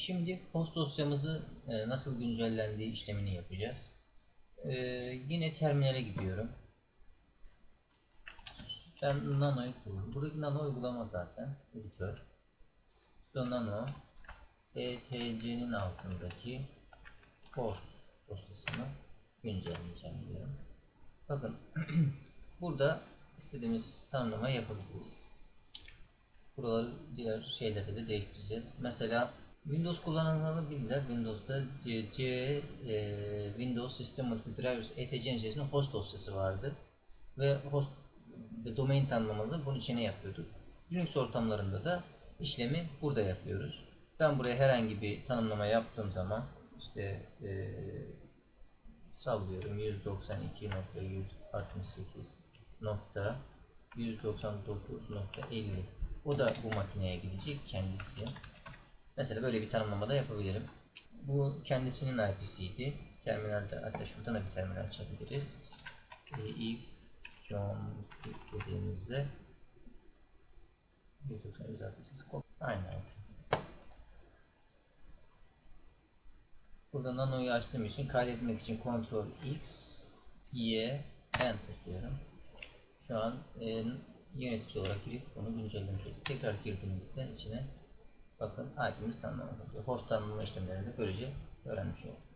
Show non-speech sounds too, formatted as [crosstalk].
Şimdi host dosyamızı e, nasıl güncellendiği işlemini yapacağız. E, yine terminale gidiyorum. Ben Nano'yu kullanıyorum. Buradaki Nano uygulama zaten. Editör. İşte Nano ETC'nin altındaki host dosyasını güncelleyeceğim diyorum. Bakın [clears throat] burada istediğimiz tanımlama yapabiliriz. Buraları diğer şeylerde de değiştireceğiz. Mesela Windows kullananları bilirler. Windows'ta C, C e, Windows System Drivers ETC'nin içerisinde host dosyası vardı. Ve host ve domain tanımlamaları bunun içine yapıyorduk. Linux ortamlarında da işlemi burada yapıyoruz. Ben buraya herhangi bir tanımlama yaptığım zaman işte e, sallıyorum 192.168.199.50 o da bu makineye gidecek kendisi. Mesela böyle bir tanımlama da yapabilirim. Bu kendisinin IP'siydi. Terminalde hatta şuradan da bir terminal açabiliriz. E, if John dediğimizde 198 aynen. Burada nano'yu açtığım için kaydetmek için Ctrl X, Y, Enter diyorum. Şu an e, yönetici olarak girip bunu güncellemiş olduk. Tekrar girdiğimizde içine bakın IP'miz tanımlanmış oluyor. Host tanımlama işlemlerini böylece öğrenmiş olduk.